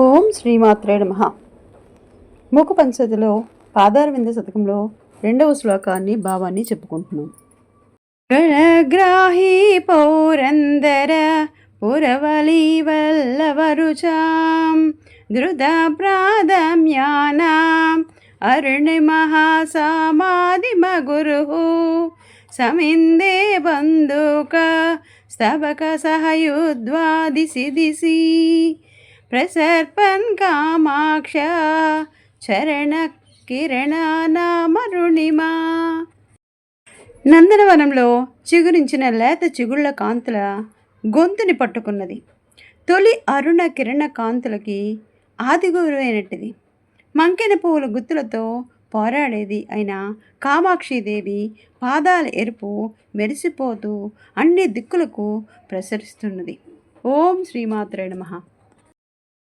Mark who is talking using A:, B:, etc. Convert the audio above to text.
A: ఓం శ్రీమాత్రే నమ. మూక పంచతిలో పాదారవింద శతకంలో రెండవ శ్లోకాన్ని భావాన్ని చెప్పుకుంటున్నాం. గ్రహగ్రాహి పౌరందర పురవలి వల్లవరుచాం. ధృత ప్రాధమ్యానాం. అరుణిమహాసామాదిమగురు సమిందే బంధుక స్తవక సహయుద్వా దిశి దిశి ప్రసర్పన్ కామాక్ష చరణ కిరణ నామరుణిమా నందనవనంలో చిగురించిన లేత చిగుళ్ళ కాంతుల గొంతుని పట్టుకున్నది. తొలి అరుణ కిరణ కాంతులకి ఆది గురువైనట్టుది మంకెన పువ్వుల గుత్తులతో పోరాడేది అయిన కామాక్షిదేవి పాదాల ఎరుపు మెరిసిపోతూ అన్ని దిక్కులకు ప్రసరిస్తున్నది. ఓం శ్రీమాత్రే నమః.